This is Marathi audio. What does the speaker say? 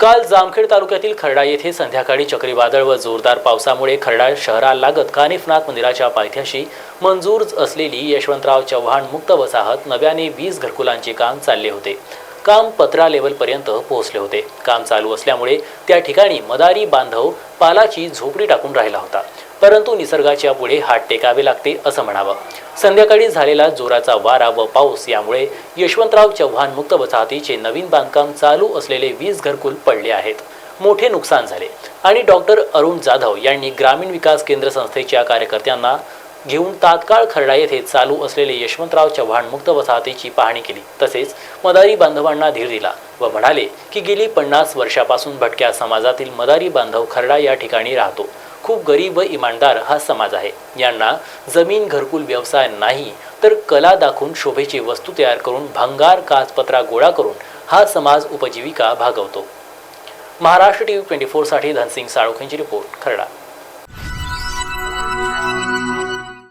काल जामखेड तालुक्यातील खर्डा येथे संध्याकाळी चक्रीवादळ व जोरदार पावसामुळे खर्डा शहरालागत कानिफनाथ मंदिराच्या पायथ्याशी मंजूर असलेली यशवंतराव चव्हाण मुक्त वसाहत नव्याने वीस घरकुलांचे काम चालले होते. काम पत्रा लेवलपर्यंत पोहोचले होते. काम चालू असल्यामुळे त्या ठिकाणी मदारी बांधव पालाची झोपडी टाकून राहिला होता. परंतु निसर्गाच्या पुढे हात टेकावे लागते असं म्हणावं. संध्याकाळी झालेला जोराचा वारा व पाऊस यामुळे यशवंतराव चव्हाण मुक्त वसाहतीचे नवीन बांधकाम चालू असलेले वीस घरकुल पडले आहेत. मोठे नुकसान झाले. आणि डॉक्टर अरुण जाधव यांनी ग्रामीण विकास केंद्र संस्थेच्या कार्यकर्त्यांना घेऊन तात्काळ खर्डा येथे चालू असलेले यशवंतराव चव्हाण मुक्त वसाहतीची पाहणी केली. तसेच मदारी बांधवांना धीर दिला व म्हणाले की गेली पन्नास वर्षापासून भटक्या समाजातील मदारी बांधव खर्डा या ठिकाणी राहतो. खूप गरीब व इमानदार हा समाज आहे. यांना जमीन घरकुल व्यवसाय नाही तर कला दाखवून शोभेची वस्तू तयार करून भंगार काचपत्रा गोळा करून हा समाज उपजीविका भागवतो. महाराष्ट्र टी व्ही ट्वेंटी फोरसाठी धनसिंग साळोखेंची रिपोर्ट खरडा.